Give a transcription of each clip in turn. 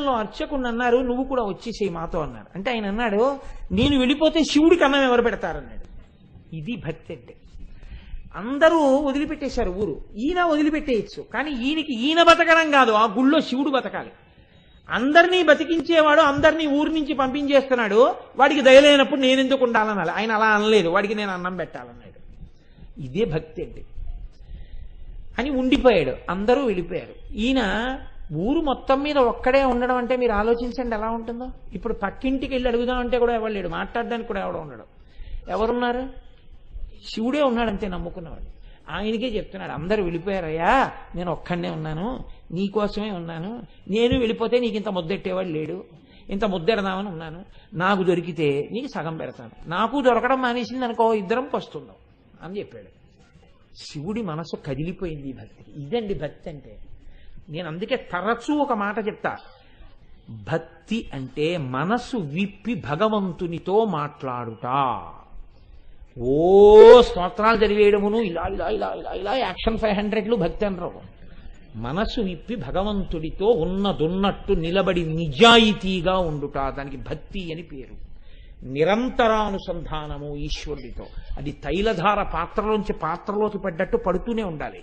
లో అర్చకుడు అన్నారు నువ్వు కూడా వచ్చేసేయి మాతో అన్నారు. అంటే ఆయన అన్నాడు నేను వెళ్ళిపోతే శివుడికి అన్నం ఎవరు పెడతారన్నాడు ఇది భక్తి అంటే. అందరూ వదిలిపెట్టేశారు ఊరు. ఈయన వదిలిపెట్టేయచ్చు కానీ ఈయనకి ఈయన బతకడం కాదు ఆ గుళ్ళో శివుడు బతకాలి. అందరినీ బతికించేవాడు అందరినీ ఊరి నుంచి పంపించేస్తున్నాడు వాడికి దయలేనప్పుడు నేను ఎందుకు ఉండాలనాలి? ఆయన అలా అనలేదు వాడికి నేను అన్నం పెట్టాలన్నాడు. ఇదే భక్తి అండి అని ఉండిపోయాడు అందరూ వెళ్ళిపోయారు. ఈయన ఊరు మొత్తం మీద ఒక్కడే ఉండడం అంటే మీరు ఆలోచించండి ఎలా ఉంటుందో. ఇప్పుడు పక్కింటికి వెళ్ళి అడుగుదామంటే కూడా ఎవరు లేడు. మాట్లాడడానికి కూడా ఎవడో ఉండడు. ఎవరున్నారు? శివుడే ఉన్నాడంతే నమ్ముకున్నవాడు. ఆయనకే చెప్తున్నాడు అందరూ వెళ్ళిపోయారయ్యా నేను ఒక్కడనే ఉన్నాను నీకోసమే ఉన్నాను నేను వెళ్ళిపోతే నీకు ఇంత ముద్దెట్టేవాడు లేడు ఇంత ముద్దెడదామని ఉన్నాను నాకు దొరికితే నీకు సగం పెడతాను. నాకు దొరకడం మానేసింది అనుకో ఇద్దరం పస్తుందాం అని చెప్పాడు. శివుడి మనసు కదిలిపోయింది ఈ భక్తి ఇదండి భక్తి అంటే. నేను అందుకే తరచూ ఒక మాట చెప్తా. భక్తి అంటే మనసు విప్పి భగవంతునితో మాట్లాడుట. ఓ స్తోత్రాలు చదివేయడమును ఇలా ఇలా ఇలా ఇలా ఇలా యాక్షన్ ఫైవ్ హండ్రెడ్లు భక్తి అనరు. మనసు విప్పి భగవంతుడితో ఉన్నదున్నట్టు నిలబడి నిజాయితీగా ఉండుట. దానికి భక్తి అని పేరు. నిరంతరానుసంధానము ఈశ్వరుడితో. అది తైలధార పాత్రలోంచి పాత్రలోకి పడ్డట్టు పడుతూనే ఉండాలి.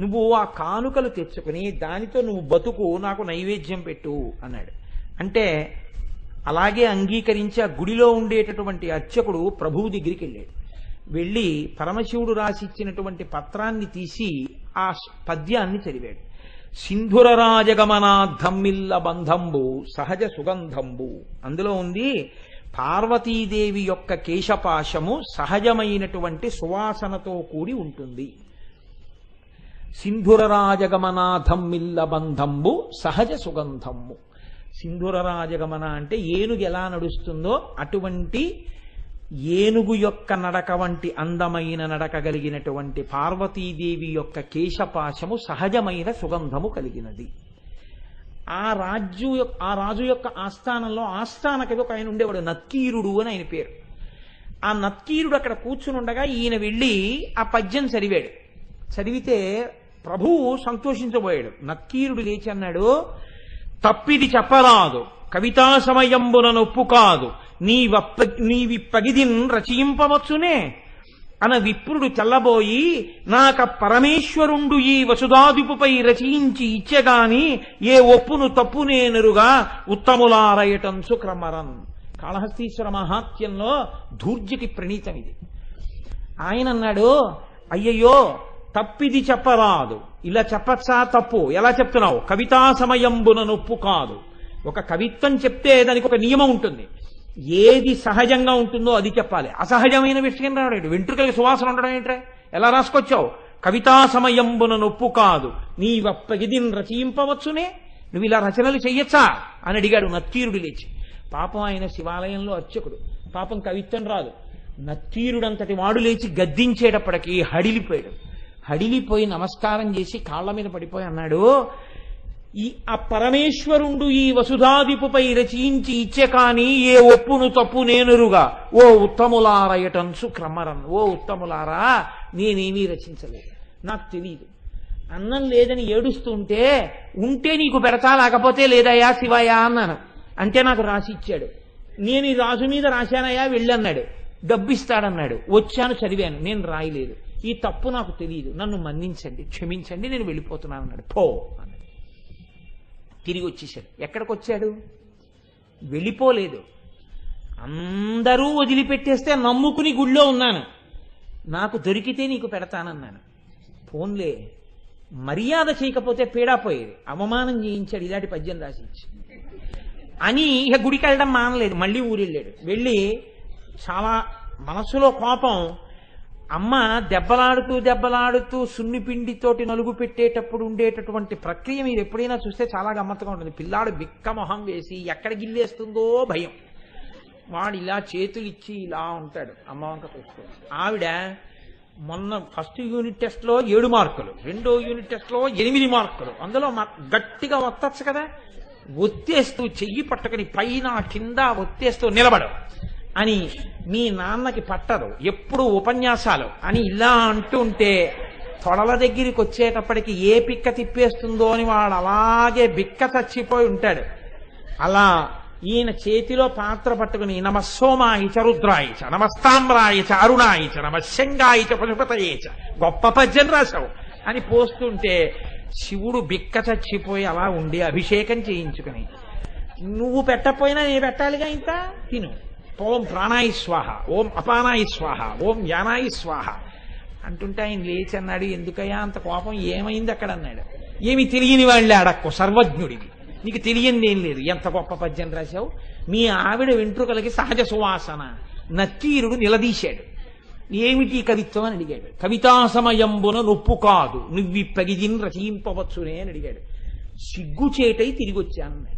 నువ్వు ఆ కానుకలు తెచ్చుకుని దానితో నువ్వు బతుకు నాకు నైవేద్యం పెట్టు అన్నాడు. అంటే అలాగే అంగీకరించి ఆ గుడిలో ఉండేటటువంటి అర్చకుడు ప్రభువు దగ్గరికి వెళ్ళాడు. వెళ్ళి పరమశివుడు రాసి ఇచ్చినటువంటి పత్రాన్ని తీసి ఆ పద్యాన్ని చదివాడు. సింధుర రాజగమనాధమ్మిల్ల బంధంబు సహజ సుగంధంబు. అందులో ఉంది పార్వతీదేవి యొక్క కేశపాశము సహజమైనటువంటి సువాసనతో కూడి ఉంటుంది. సింధుర రాజగమనాధమ్మిల్ల బంధంబు సహజ సుగంధము సింధుర రాజగమన అంటే ఏనుగు ఎలా నడుస్తుందో అటువంటి ఏనుగు యొక్క నడక వంటి అందమైన నడక కలిగినటువంటి పార్వతీదేవి యొక్క కేశపాశము సహజమైన సుగంధము కలిగినది. ఆ రాజ్యు యొక్క ఆ రాజు యొక్క ఆస్థానంలో ఆస్థానకవి ఒక ఆయన ఉండేవాడు నత్కీరుడు అని ఆయన పేరు. ఆ నత్కీరుడు అక్కడ కూర్చుని ఉండగా ఈయన వెళ్ళి ఆ పద్యం చదివాడు. చదివితే ప్రభువు సంతోషించబోయాడు. నక్కీరుడు లేచి అన్నాడు తప్పిది చెప్పరాదు. కవితా సమయంబున నొప్పు కాదు. నీవప్ప నీవిప్పగిదిన్ రచయింపవచ్చునే. అన విప్రుడు తెల్లబోయి నాక పరమేశ్వరుండు ఈ వసుధాదిపుపై రచయించి ఇచ్చగాని ఏ ఒప్పును తప్పునేనరుగా ఉత్తములారయటం సుక్రమరన్ కాళహస్తీశ్వర మహాత్యంలో ధూర్జటి ప్రణీతం ఇది ఆయన అన్నాడు అయ్యయ్యో తప్పిది చెప్పరాదు. ఇలా చెప్పచ్చా? తప్పు. ఎలా చెప్తున్నావు? కవితా సమయంబున నొప్పు కాదు. ఒక కవిత్వం చెప్తే దానికి ఒక నియమం ఉంటుంది. ఏది సహజంగా ఉంటుందో అది చెప్పాలి. అసహజమైన విషయం రాడు వెంట్రుకలకి సువాసన ఉండడం ఏంట్రా? ఎలా రాసుకొచ్చావు? కవితా సమయంబున నొప్పు కాదు. నీవప్పగిదిన్ రచయింపవచ్చునే. నువ్వు ఇలా రచనలు చెయ్యొచ్చా? అని అడిగాడు నత్తీరుడు లేచి. పాపం ఆయన శివాలయంలో అర్చకుడు. పాపం కవిత్వం రాదు. నత్తీరుడంతటి వాడు లేచి గద్దించేటప్పటికీ హడిలిపోయాడు. హడిలిపోయి నమస్కారం చేసి కాళ్ళ మీద పడిపోయి అన్నాడు ఈ ఆ పరమేశ్వరుండు ఈ వసుధాదిపుపై రచించి ఇచ్చే కాని ఏ ఒప్పును తప్పు నేనురుగా. ఓ ఉత్తములారయటన్సు క్రమరన్ ఓ ఉత్తములారా నేనేమీ రచించలేదు. నాకు తెలియదు అన్నం లేదని ఏడుస్తుంటే ఉంటే నీకు పెడతా లేకపోతే లేదయ్యా శివయ్యా అన్నాను. అంటే నాకు రాసి ఇచ్చాడు. నేను ఈ రాజు మీద రాశానయ్యా వెళ్ళన్నాడు. డబ్బిస్తాడన్నాడు. వచ్చాను చదివాను. నేను రాయలేదు. ఈ తప్పు నాకు తెలియదు నన్ను మన్నించండి క్షమించండి నేను వెళ్ళిపోతున్నాను అన్నాడు. పో అన్నాడు. తిరిగి వచ్చేసాడు. ఎక్కడికి వచ్చాడు వెళ్ళిపోలేదు. అందరూ వదిలిపెట్టేస్తే నమ్ముకుని గుళ్ళో ఉన్నాను. నాకు దొరికితే నీకు పెడతానన్నాను. ఫోన్లే మర్యాద చేయకపోతే పీడాపోయేది అవమానం చేయించాడు ఇలాంటి పద్యం రాసి ఇచ్చి అని ఇక గుడికి వెళ్ళడం మానలేదు. మళ్ళీ ఊరెళ్ళాడు. వెళ్ళి చాలా మనసులో కోపం అమ్మ దెబ్బలాడుతూ దెబ్బలాడుతూ సున్నిపిండితోటి నలుగు పెట్టేటప్పుడు ఉండేటటువంటి ప్రక్రియ మీరు ఎప్పుడైనా చూస్తే చాలా గమ్మత్తుగా ఉంటుంది. పిల్లాడు బిక్కమొహం వేసి ఎక్కడ గిల్లేస్తుందో భయం. వాడు ఇలా చేతులు ఇచ్చి ఇలా ఉంటాడు. అమ్మ వంక చూసుకో ఆవిడ మొన్న ఫస్ట్ యూనిట్ టెస్ట్లో ఏడు మార్కులు రెండో యూనిట్ టెస్ట్లో ఎనిమిది మార్కులు. అందులో గట్టిగా వత్తచ్చు కదా? ఒత్తేస్తూ చెయ్యి పట్టుకుని పైన కింద ఒత్తేస్తూ నిలబడు అని మీ నాన్నకి పట్టదు. ఎప్పుడు ఉపన్యాసాలు. అని ఇలా అంటుంటే తొడల దగ్గరికి వచ్చేటప్పటికి ఏ పిక్క తిప్పేస్తుందో అని వాడు అలాగే బిక్క చచ్చిపోయి ఉంటాడు. అలా ఈయన చేతిలో పాత్ర పట్టుకుని నమస్సోమాయిచ రుద్రాయిచ నమస్తామ్రాయిచ అరుణాయిచ నమశంగాయిచ పశుపతయేచ గొప్ప పద్యం రాశావు అని పోస్తుంటే శివుడు బిక్క చచ్చిపోయి అలా ఉండి అభిషేకం చేయించుకుని నువ్వు పెట్టకపోయినా నేను పెట్టాలిగా ఇంత? తిను. ఓం ప్రాణాయి స్వాహ ఓం అపానాయి స్వాహ ఓం యానాయి స్వాహ. అంటుంటే ఆయన లేచి అన్నాడు ఎందుకయ్యా అంత కోపం? ఏమైంది అక్కడ అన్నాడు. ఏమి తెలియని వాళ్ళే అడక్కు సర్వజ్ఞుడివి. నీకు తెలియంది ఏం లేదు. ఎంత గొప్ప పద్యం రాశావు? మీ ఆవిడ వెంట్రుకలకి సహజ సువాసన. నత్తీరుడు నిలదీశాడు. ఏమిటి కవిత్వం అని అడిగాడు. కవితా సమయంబున నొప్పు కాదు నువ్వి నువ్విప్పగిదిన్ రచయింపవచ్చునే అని అడిగాడు. సిగ్గుచేటై తిరిగి వచ్చాను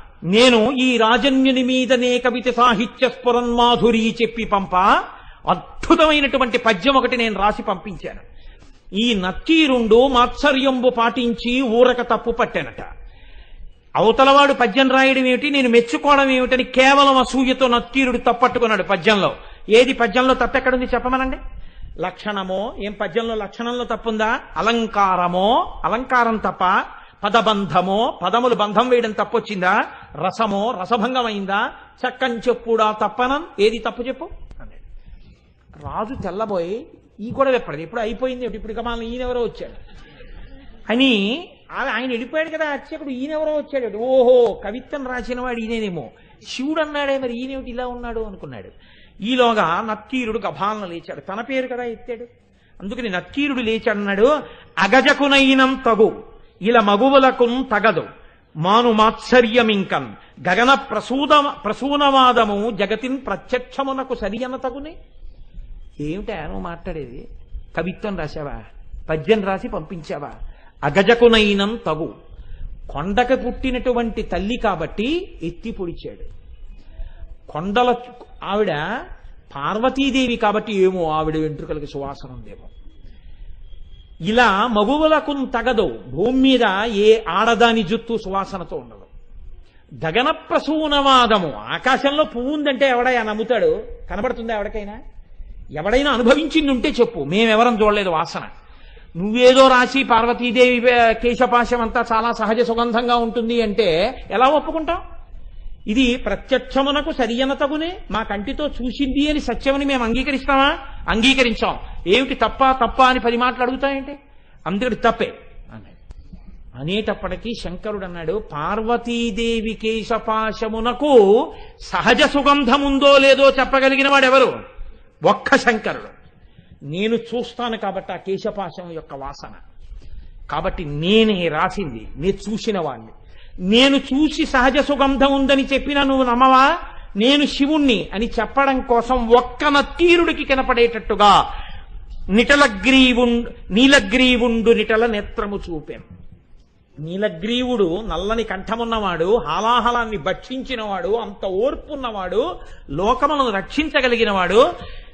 నేను ఈ రాజన్యుని మీదనే కవిత సాహిత్య స్ఫురన్మాధురి చెప్పి పంప. అద్భుతమైనటువంటి పద్యం ఒకటి నేను రాసి పంపించాను. ఈ నక్కీరుండు మాత్సర్యంబు పాటించి ఊరక తప్పు పట్టానట. అవతలవాడు పద్యం రాయడం ఏమిటి? నేను మెచ్చుకోవడం ఏమిటని కేవలం అసూయతో నక్కీరుడు తప్పట్టుకున్నాడు పద్యంలో. ఏది పద్యంలో తప్పెక్కడుంది చెప్పమనండి? లక్షణమో? ఏం పద్యంలో లక్షణంలో తప్పుందా? అలంకారమో? అలంకారం తప్ప? పదబంధమో? పదములు బంధం వేయడం తప్పొచ్చిందా? రసమో రసభంగమైందా? చక్కని చెప్పుడా తప్పనం. ఏది తప్పు చెప్పు? అన్నాడు రాజు తెల్లబోయి ఈ కూడా ఎప్పటిది ఇప్పుడు అయిపోయింది ఇప్పుడు ఇక మన ఈయనెవరో వచ్చాడు. అని ఆయన వెళ్ళిపోయాడు కదా అర్చకుడు ఈయనెవరో వచ్చాడు. ఓహో కవిత్వం రాసిన వాడు ఈయనేనేమో. శివుడు అన్నాడే మరి ఈయనేమిటి ఇలా ఉన్నాడు అనుకున్నాడు. ఈలోగా నక్కీరుడు గభాలను లేచాడు. తన పేరు కదా ఎత్తాడు. అందుకని నక్కీరుడు లేచాడన్నాడు అగజకునైనం తగు. ఇలా మగువులకు తగదు. మాను మాత్సర్యమింకన్ గగన ప్రసూద ప్రసూనవాదము జగతిన్ ప్రత్యక్షమునకు సరియన తగునే. ఏమిటా నువ్వు మాట్లాడేది? కవిత్వం రాశావా? పద్యం రాసి పంపించావా? అగజకునైనం తగు. కొండకు పుట్టినటువంటి తల్లి కాబట్టి ఎత్తి పొడిచాడు. కొండల ఆవిడ పార్వతీదేవి కాబట్టి ఏమో ఆవిడ వెంట్రుకలకి సువాసన ఉందేమో. ఇలా మగువులకు తగదు. భూమి మీద ఏ ఆడదాని జుత్తు సువాసనతో ఉండదు. గగన ప్రసూనవాదము ఆకాశంలో పువ్వు ఉందంటే ఎవడైనా నమ్ముతాడు? కనబడుతుందా ఎవడికైనా ఎవడైనా అనుభవించింది ఉంటే చెప్పు. మేమెవరం చూడలేదు వాసన. నువ్వేదో రాసి పార్వతీదేవి కేశపాశం అంతా చాలా సహజ సుగంధంగా ఉంటుంది అంటే ఎలా ఒప్పుకుంటావు ఇది ప్రత్యక్షమునకు సరియన తగునే మా కంటితో చూసింది అని సత్యమని మేము అంగీకరిస్తామా? అంగీకరించాం. ఏమిటి తప్ప తప్ప అని పది మాటలు అడుగుతాయంటే? అందుకని తప్పే అన్నాడు. అనేటప్పటికీ శంకరుడు అన్నాడు పార్వతీదేవి కేశపాశమునకు సహజ సుగంధముందో లేదో చెప్పగలిగిన వాడెవరు? ఒక్క శంకరుడు. నేను చూస్తాను కాబట్టి ఆ కేశపాశం యొక్క వాసన. కాబట్టి నేనే రాసింది నేను చూసిన వాణ్ణి. నేను చూసి సహజ సుగంధం ఉందని చెప్పినా నువ్వు నమ్మవా? నేను శివుణ్ణి అని చెప్పడం కోసం ఒక్క నత్తీరుడికి కనపడేటట్టుగా నిటలగ్రీవుండు నీలగ్రీవుండు నిటల నేత్రము చూపాను నీలగ్రీవుడు నల్లని కంఠమున్నవాడు హాలాహలాన్ని భక్షించినవాడు అంత ఓర్పున్నవాడు లోకములను రక్షించగలిగినవాడు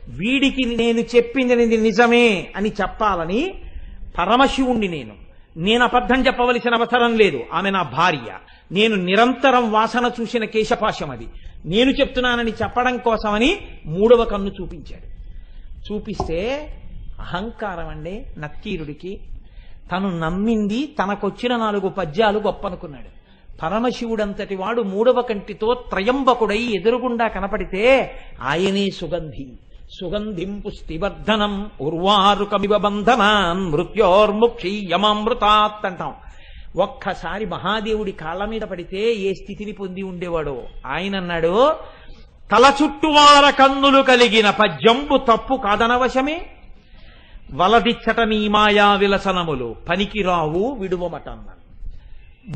వీడికి నేను చెప్పింది నిజమే అని చెప్పాలని పరమశివుణ్ణి నేను. నేను అబద్ధం చెప్పవలసిన అవసరం లేదు. ఆమె నా భార్య. నేను నిరంతరం వాసన చూసిన కేశపాశం అది. నేను చెప్తున్నానని చెప్పడం కోసమని మూడవ కన్ను చూపించాడు. చూపిస్తే అహంకారం అండి నక్కీరుడికి. తను నమ్మింది తనకొచ్చిన నాలుగు పద్యాలు గొప్పనుకున్నాడు. పరమశివుడంతటి వాడు మూడవ కంటితో త్రయంబకుడై ఎదురుగుండా కనపడితే ఆయనే సుగంధి. సుగంధింపు పుష్టివర్ధనం ఉర్వారుకమివ బంధనాన్ మృత్యోర్ముక్షీయమామృతాత్ అంటాం. ఒక్కసారి మహాదేవుడి కాళ్ళ మీద పడితే ఏ స్థితిని పొంది ఉండేవాడో? ఆయన అన్నాడు తల చుట్టువార కన్నులు కలిగిన పద్యంబు తప్పు కాదనవశమే. వలదిచ్చట నీ మాయా విలసనములు పనికిరావు విడువమట అన్నాను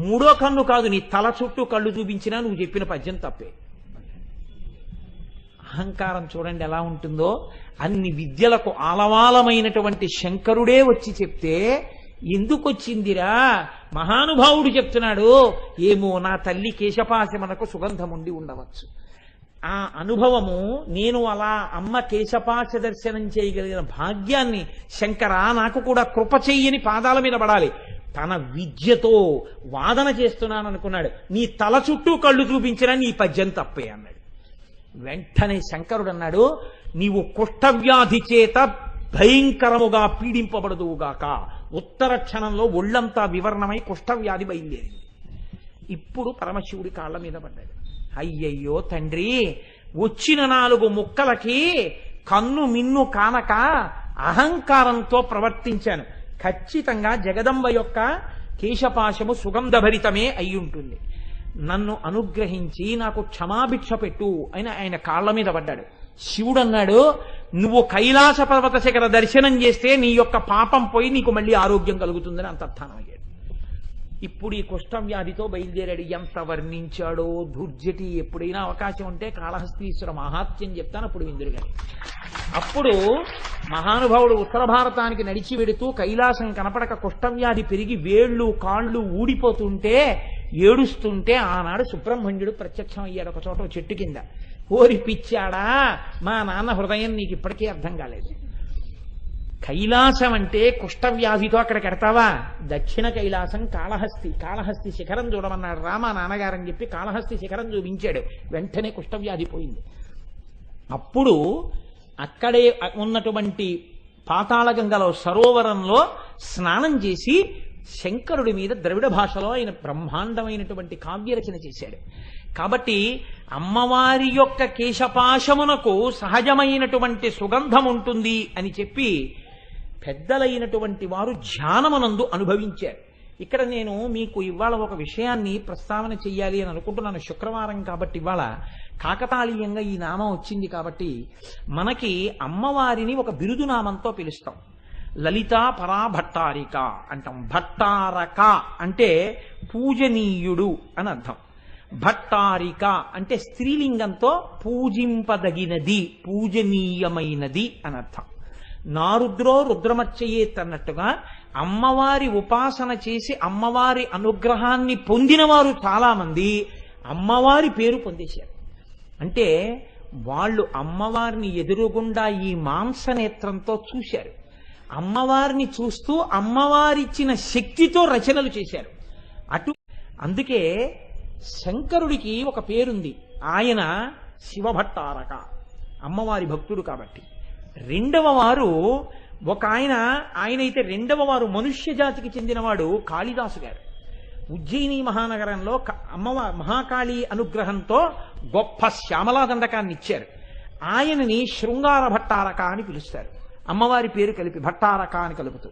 మూడో కన్ను కాదు నీ తల చుట్టూ కళ్ళు చూపించినా నువ్వు చెప్పిన పద్యం తప్పే. అహంకారం చూడండి ఎలా ఉంటుందో. అన్ని విద్యలకు ఆలవాలమైనటువంటి శంకరుడే వచ్చి చెప్తే ఎందుకు వచ్చిందిరా మహానుభావుడు చెప్తున్నాడు ఏమో నా తల్లి కేశపాశమనకు సుగంధం ఉండి ఉండవచ్చు. ఆ అనుభవము నేను అలా అమ్మ కేశపాశ దర్శనం చేయగలిగిన భాగ్యాన్ని శంకర నాకు కూడా కృప చెయ్యని పాదాల మీద పడాలి. తన విద్యతో వాదన చేస్తున్నాను అనుకున్నాడు నీ తల చుట్టూ కళ్ళు చూపించినా నీ పద్యం తప్పే అన్నాడు. వెంటనే శంకరుడు అన్నాడు నీవు కుష్ఠవ్యాధి చేత భయంకరముగా పీడింపబడదువుగాక. ఉత్తర క్షణంలో ఒళ్ళంతా వివరణమై కుష్ఠవ్యాధి బయలుదేరింది. ఇప్పుడు పరమశివుడి కాళ్ళ మీద పడ్డాడు. అయ్యయ్యో తండ్రి వచ్చిన నాలుగు ముక్కలకి కన్ను మిన్ను కానక అహంకారంతో ప్రవర్తించాను. ఖచ్చితంగా జగదంబ యొక్క కేశపాశము సుగంధభరితమే అయి ఉంటుంది నన్ను అనుగ్రహించి నాకు క్షమాభిక్ష పెట్టు అని ఆయన కాళ్ళ మీద పడ్డాడు. శివుడు అన్నాడు నువ్వు కైలాస పర్వత శిఖర దర్శనం చేస్తే నీ యొక్క పాపం పోయి నీకు మళ్ళీ ఆరోగ్యం కలుగుతుందని అంతర్థానం అయ్యాడు. ఇప్పుడు ఈ కుష్ఠవ్యాధితో బయలుదేరాడు. ఎంత వర్ణించాడో దుర్జటి. ఎప్పుడైనా అవకాశం ఉంటే కాళహస్తీశ్వర మహాత్యం చెప్తాను అప్పుడు విందురు గారి. అప్పుడు మహానుభావుడు ఉత్తర భారతానికి నడిచి వెడుతూ కైలాసం కనపడక కుష్ఠవ్యాధి పెరిగి వేళ్ళు కాళ్ళు ఊడిపోతుంటే ఏడుస్తుంటే ఆనాడు సుబ్రహ్మణ్యుడు ప్రత్యక్షం అయ్యాడు ఒక చోట చెట్టు కింద. ఓరి పిచ్చాడా! మా నాన్న హృదయం నీకు ఇప్పటికీ అర్థం కాలేదు. కైలాసం అంటే కుష్ఠవ్యాధితో అక్కడికి ఎడతావా దక్షిణ కైలాసం కాళహస్తి కాళహస్తి శిఖరం చూడమన్నాడు రామ నాన్నగారని చెప్పి కాళహస్తి శిఖరం చూపించాడు. వెంటనే కుష్ఠవ్యాధి పోయింది. అప్పుడు అక్కడే ఉన్నటువంటి పాతాళగంగలో సరోవరంలో స్నానం చేసి శంకరుడి మీద ద్రవిడ భాషలో ఆయన బ్రహ్మాండమైనటువంటి కావ్యరచన చేశాడు. కాబట్టి అమ్మవారి యొక్క కేశపాశమునకు సహజమైనటువంటి సుగంధం ఉంటుంది అని చెప్పి పెద్దలైనటువంటి వారు ధ్యానమునందు అనుభవించారు. ఇక్కడ నేను మీకు ఇవాళ ఒక విషయాన్ని ప్రస్తావన చెయ్యాలి అని అనుకుంటున్నాను శుక్రవారం కాబట్టి ఇవాళ కాకతాళీయంగా ఈ నామం వచ్చింది కాబట్టి మనకి అమ్మవారిని ఒక బిరుదు నామంతో పిలుస్తాం. లలిత పరాభట్టారిక అంటాం. భట్టారక అంటే పూజనీయుడు అని అర్థం. భట్టారిక అంటే స్త్రీలింగంతో పూజింపదగినది పూజనీయమైనది అని అర్థం. నారుద్రో రుద్రమచ్చయేత్ అన్నట్టుగా అమ్మవారి ఉపాసన చేసి అమ్మవారి అనుగ్రహాన్ని పొందినవారు చాలామంది చాలా మంది అమ్మవారి పేరు పొందేశారు. అంటే వాళ్ళు అమ్మవారిని ఎదురుగుండా ఈ మాంసనేత్రంతో చూశారు. అమ్మవారిని చూస్తూ అమ్మవారిచ్చిన శక్తితో రచనలు చేశారు. అటు అందుకే శంకరుడికి ఒక పేరుంది. ఆయన శివభట్టారక అమ్మవారి భక్తుడు కాబట్టి. రెండవ వారు ఒక ఆయన ఆయన అయితే రెండవ వారు మనుష్య జాతికి చెందినవాడు కాళిదాసు గారు. ఉజ్జయిని మహానగరంలో అమ్మవారి మహాకాళి అనుగ్రహంతో గొప్ప శ్యామలా దండకాన్ని ఇచ్చారు ఆయనని శృంగార భట్టారక అని పిలుస్తారు. అమ్మవారి పేరు కలిపి భట్టారక అని కలుపుతూ.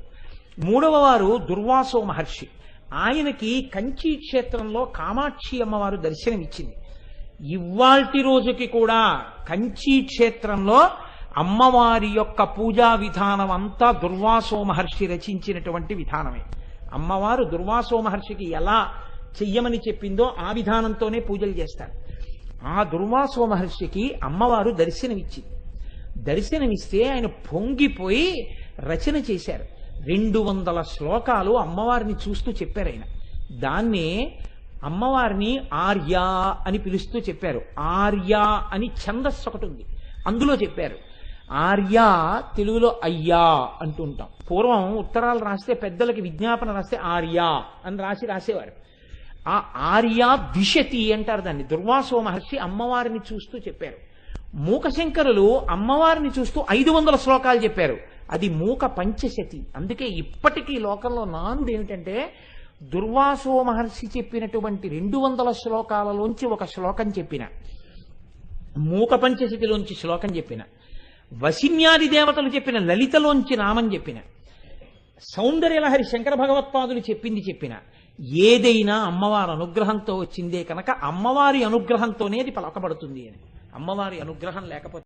మూడవ వారు దుర్వాసో మహర్షి. ఆయనకి కంచి క్షేత్రంలో కామాక్షి అమ్మవారు దర్శనమిచ్చింది. ఇవాల్టి రోజుకి కూడా కంచి క్షేత్రంలో అమ్మవారి యొక్క పూజా విధానం అంతా దుర్వాసో మహర్షి రచించినటువంటి విధానమే. అమ్మవారు దుర్వాసో మహర్షికి ఎలా చెయ్యమని చెప్పిందో ఆ విధానంతోనే పూజలు చేస్తారు. ఆ దుర్వాసో మహర్షికి అమ్మవారు దర్శనమిచ్చింది. దర్శనమిస్తే ఆయన పొంగిపోయి రచన చేశారు. రెండు వందల శ్లోకాలు అమ్మవారిని చూస్తూ చెప్పారు ఆయన. దాన్నే అమ్మవారిని ఆర్య అని పిలుస్తూ చెప్పారు. ఆర్య అని ఛందస్సు ఒకటి ఉంది. అందులో చెప్పారు ఆర్య తెలుగులో అయ్యా అంటుంటాం పూర్వం ఉత్తరాలు రాస్తే పెద్దలకి విజ్ఞాపన రాస్తే ఆర్య అని రాసి రాసేవారు. ఆ ఆర్య దిశతి అంటారు దాన్ని. దుర్వాసో మహర్షి అమ్మవారిని చూస్తూ చెప్పారు. మూకశంకరులు అమ్మవారిని చూస్తూ ఐదు వందల శ్లోకాలు చెప్పారు. అది మూక పంచశతి. అందుకే ఇప్పటికీ లోకంలో నానుడు ఏమిటంటే దుర్వాసో మహర్షి చెప్పినటువంటి రెండు వందల శ్లోకాలలోంచి ఒక శ్లోకం చెప్పిన. మూక పంచశతిలోంచి శ్లోకం చెప్పిన. వసిన్యాది దేవతలు చెప్పిన లలితలోంచి నామం చెప్పిన. సౌందర్యలహరి శంకర భగవత్పాదులు చెప్పింది చెప్పిన. ఏదైనా అమ్మవారి అనుగ్రహంతో వచ్చిందే కనుక అమ్మవారి అనుగ్రహంతోనే అది పలకబడుతుంది అని. అమ్మవారి అనుగ్రహం లేకపోతే